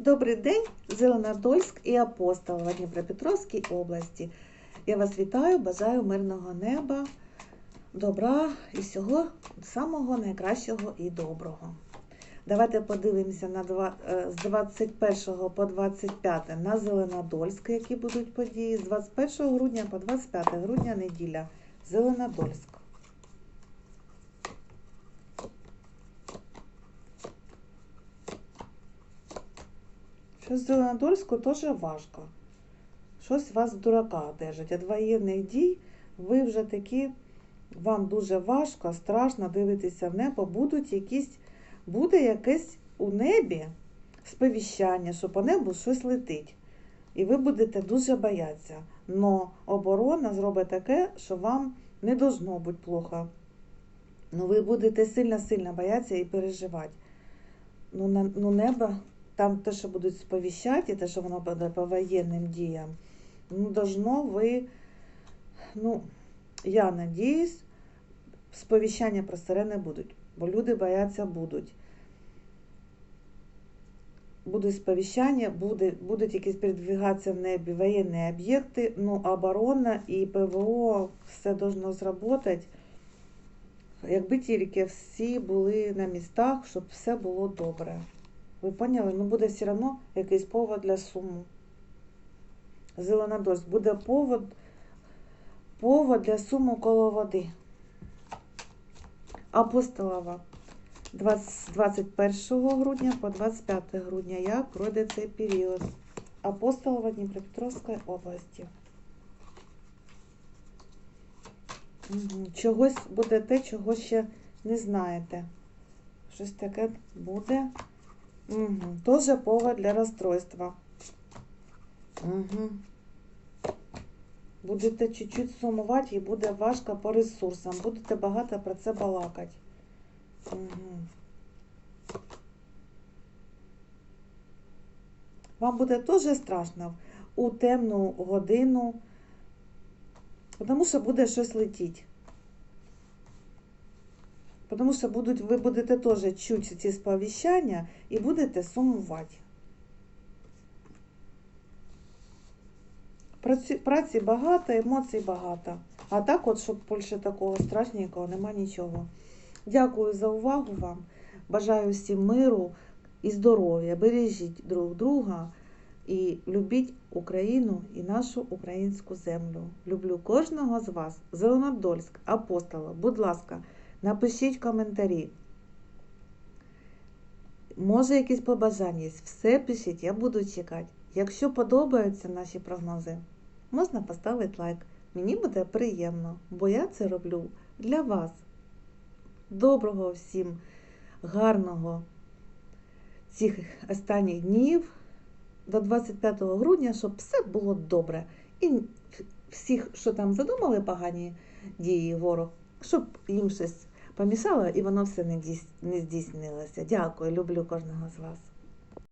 Добрий день, Зеленодольськ і Апостол в Дніпропетровській області. Я вас вітаю, бажаю мирного неба, добра і всього самого найкращого і доброго. Давайте подивимося на два, е, з 21 по 25 на Зеленодольськ, які будуть події. З 21 грудня по 25 грудня неділя. Зеленодольськ. Щось в Зеленодольську теж важко. Щось вас дурака держить. Від воєнних дій ви вже такі, вам дуже важко, страшно дивитися в небо. Будуть якісь, буде якесь у небі сповіщання, що по небу щось летить. І ви будете дуже боятися. Но оборона зробить таке, що вам не должно бути плохо. Ну, ви будете сильно-сильно боятися і переживати. Ну, на, ну небо там те, що будуть сповіщати, те, що воно буде по воєнним діям, ну, должно ви, ну, я надіюсь, сповіщання про сирени будуть, бо люди бояться будуть. Будуть сповіщання, буде, будуть якісь передвигатися в небі воєнні об'єкти, ну, оборона і ПВО все должно зробити. Якби тільки всі були на містах, щоб все було добре. Ви поняли? Ну буде все одно якийсь повод для суму. Зелена Зеленодольськ. Буде повод, повод для суму коло води. Апостолова. 20, 21 грудня по 25 грудня. Як пройде цей період? Апостолова Дніпропетровської області. Чогось буде те, чого ще не знаєте. Щось таке буде. Угу. Тоже повод для розстройства. Угу. Будете чуть-чуть сумувати і буде важко по ресурсам. Будете багато про це балакати. Угу. Вам буде теж страшно у темну годину, тому що буде щось летіти. Тому що будуть, ви будете теж чути ці сповіщання і будете сумувати. Праці, праці багато, емоцій багато. А так, от, щоб більше такого страшненького, нема нічого. Дякую за увагу вам. Бажаю всім миру і здоров'я. Бережіть друг друга і любіть Україну і нашу українську землю. Люблю кожного з вас. Зеленодольськ, апостола, будь ласка. Напишіть коментарі. Може, якісь побажання. Все пишіть, я буду чекати. Якщо подобаються наші прогнози, можна поставити лайк. Мені буде приємно, бо я це роблю для вас. Доброго всім, гарного цих останніх днів до 25 грудня, щоб все було добре. І всіх, що там задумали погані дії ворог, щоб їм щось помішало і воно все не здійснилося. Дякую, люблю кожного з вас.